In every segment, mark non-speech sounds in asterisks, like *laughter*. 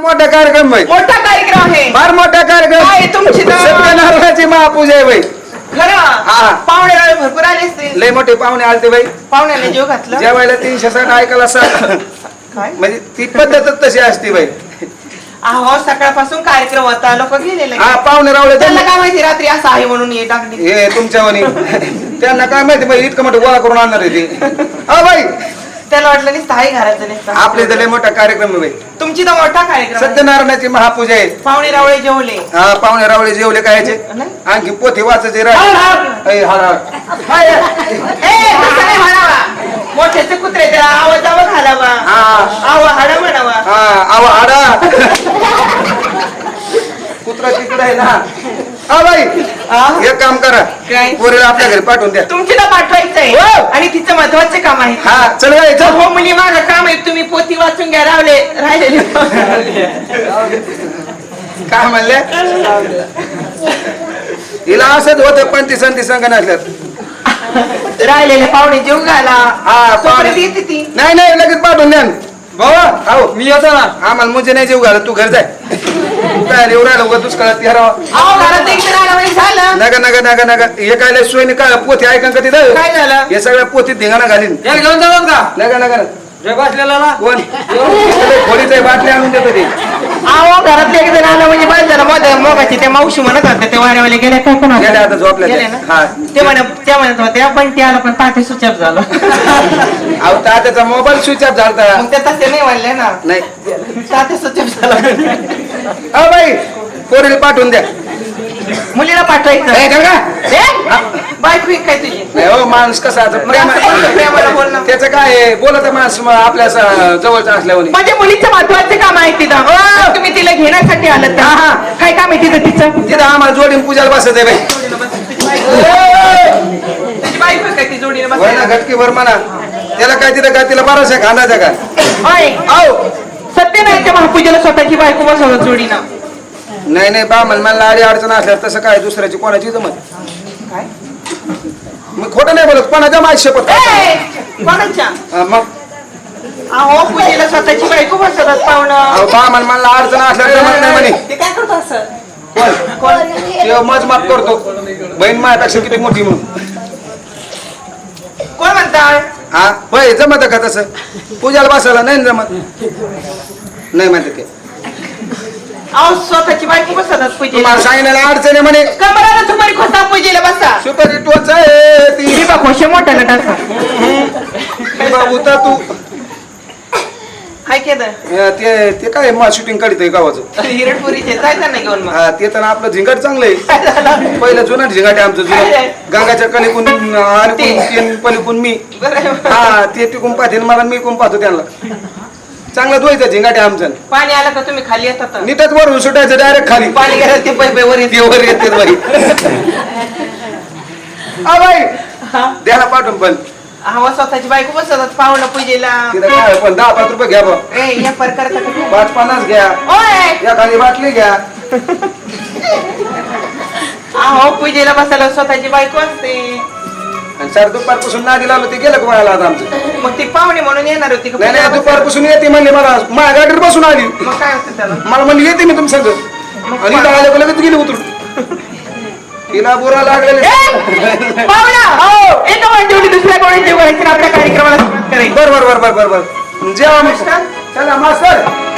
मोठा कार्यक्रम आहे मोठा कार्यक्रम आहे. फार मोठा कार्यक्रम. काय तुमची तर- सत्यनारायणाची महापूजा आहे बाई. खरं? हा. पाहुणे भरपूर आले असते लय मोठे पाहुणे आलते बाई. पाहुण्याने जीव घातला? जेवायला तीनशे साठ ऐकायला साठ. काय? म्हणजे ती पद्धतच तशी असते बाई. अहो सकाळपासून कार्यक्रम होता. लोक गेलेले हा पाहुणे रावले त्यांना त्यांना काय माहिती रात्री असं आहे म्हणून ये टाकली. हे तुमच्यावानी त्यांना काय माहिती बाई इतकं मोठं गोळा करून आणणार आहे ते. हा बाई. त्याला वाटलं नाही घराचं नाही आपले तर लय मोठा कार्यक्रम आहे बाई. तुमची तर मोठा कार्यक्रम आहे. सत्यनारायणाची महापूजा आहे. पाहुणे रावळे जेवले. हा पाहुणे रावळे जेवले काय याचे नाही? आणखी पोथी वाचायचे राहिले हळ, हळ. ऐ, हाड, हाड. हाय, ए, तसं नाही म्हणावा मोठ्याचे कुत्रे त्याला आवाजावा घालावा. हा. आवा हाडा म्हणावा. हा आवा हाडा. कुत्रा तिकडे आहे ना. हा बाई. हा? एक काम करा. काय? पोरीला आपल्या घरी पाठवून द्या. तुमची तर पाठवायचंय. हो. आणि तिचं महत्त्वाचे काम आहे. हा चल बाई चल. हो मुली माझं काम आहे. तुम्ही पोती वाचून घ्या रावले. राहिलेले. काय म्हणले? हिला असंच होतं पण ती संधी संघ नसल्यात राहिलेले पाहुणे जीव घाला. हा, तोपर्यंत पाहुणे. येते ती. नाही नाही लगेच पाठवून द्या. बाबा हो. मी येतो ना. आम्हाला मुझे नाही जेव घालत. तू घर जाय. काय येऊ राहिला उगा दुष्काळात घरावा अहो घरात एक जण आला म्हणजे झालं. नका नका नका नका हे काय सोयीने काय पोथी ऐका का तिथं? काय झालं? हे सगळ्या पोथीत धिंगाणा घालीन. घेऊन जातात का? नका नका जय बसलेला ना? कोण? खोलीच बाटली आणून देतो ते. अहो घरात एक जण आला म्हणजे बस झालं. मग मोगाची त्या मावशी म्हणत होत्या ते वाऱ्यावाले गेले काय कोण गेले आता झोपल्या गेले त्या. ना? हा. ते त्या म्हणत होत्या पण ते आलं पण पाठी स्विच ऑफ झालं. *laughs* अहो तात्याचा मोबाईल स्विच ऑफ झालता. मग ते तसे नाही म्हणले ना. झाला. बाई पोरीला पाठवून द्या. मुलीला पाठवायचं. बायको एक काय तुझी? नाही हो माणूस कसा आता कोणतं प्रेमाला? प्रेम त्याचं काय आहे? बोलत आहे माणूस मग आपल्या जवळचं असल्यावर म्हणजे मुलीचं महत्वाचं काम आहे तिथं. तुम्ही तिला घेण्यासाठी आलं हा, हा. काय काम आहे तिथं तिचं? तिथं आम्हाला जोडीन पूजाला बसत आहे बाई. तुझी बायको आहे काय ती जोडीने ना? घटकी भर म्हणा. त्याला काय तिथं काय तिला बराचसा खांदायचा का? होय. आओ सत्यनारायणच्या महापूजेला स्वतःची बायको बसवलं जोडीनं. नाही नाही बा मला मला आडी अडचण असल्यावर तसं काय? दुसऱ्याची कोणाची जमत काय? मग खोटं नाही बोलत कोणाच्या माझी शपथ ए, कोणाच्या? हा, मग? अहो पूजेला स्वतःची बायको बसवतात पाहुणं. अहो बा मला मला अडचण असल्यावर जमत नाही म्हणे. ते काय करतो असं? कोण? कोण? ते मज माफ करतो. बहीण माझ्यापेक्षा किती मोठी म्हणून. कोण म्हणतात हा? होय जमत का तसं? पूजाला बसायला नाही जमत? नाही म्हणते ते. अहो स्वतःची बायको बसवतात पूजेला. तुम्हाला सांगितलेलं अडचण आहे म्हणे. कमराला तुम्हाला खोसा पूजेला बसा. सुपर टोच आहे ती ती बा खोशे मोठा नटाचा ती बाबू तर तू. हाय केलं अं, ते ते काय मा शूटिंग काढतोय गावाचं. *laughs* हिरडपुरीचे जायचं घेऊन मग. हा ते तर आपलं झिंगाट चांगलं आहे. *laughs* काय झालं पहिलं जुनं झिंगाट आहे आमचं काय जुनं? गंगाच्या कलिकून आणि पलिकून मी. बरं आहे मग. हा ते टिकून पाहते आणि मला मी कोण पाहतो त्यांना. चांगलं धुवायचं झिंगाट आहे आमचं. पाणी आलं का तुम्ही खाली येतात? नीटच वरून सुटायचं डायरेक्ट खाली. पाणी गेलं ते पै वर येते ते वर येते बाई. *laughs* आ बाई. द्याला पाठवून पण. हवा स्वतःची बायको बसवतात पाहुणं पूजेला. काय पण दहा पाच रुपये घ्या बा. ए या प्रकार पाच पन्नास घ्या. ओय! एखादी बाटली घ्या. अहो पूजेला बसायला स्वतःची बायको असते. आणि सर दुपारपासून नादी लावलं ते गेलं का मला आता आमचं? मग ती पाहुणे म्हणून येणार होती का नाही नाही पूजेला दुपारपासून येते म्हणले मला. माझ्या गाडीवर बसून आली. बसायला? मग काय होतं त्याला? मला म्हणली येते मी तुमच्या संग. आणि इथं आल्या का लगेच गेली उतरून. तिला बुरा लागलेले दुसऱ्या कोणी जेवायची आपल्या कार्यक्रमाला बर बर बर बर बर बर. जेवा मिस्टर चला मास्टर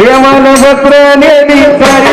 देवान वस्त्र नेली सारी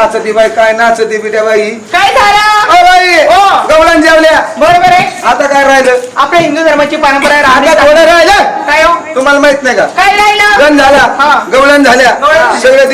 नाचती बाई काय नाचती बिट्या बाई? काय झालं? बाई हो. गवळण जेवल्या. बरोबर आहे. आता काय राहिलं? आपल्या हिंदू धर्माची परंपरा आहे, आता राहते थोडं राहिलं. काय हो? तुम्हाला माहीत नाही का? काय राहिलं? गण झाला. हा. गवळण झाल्या. गवळण. सगळे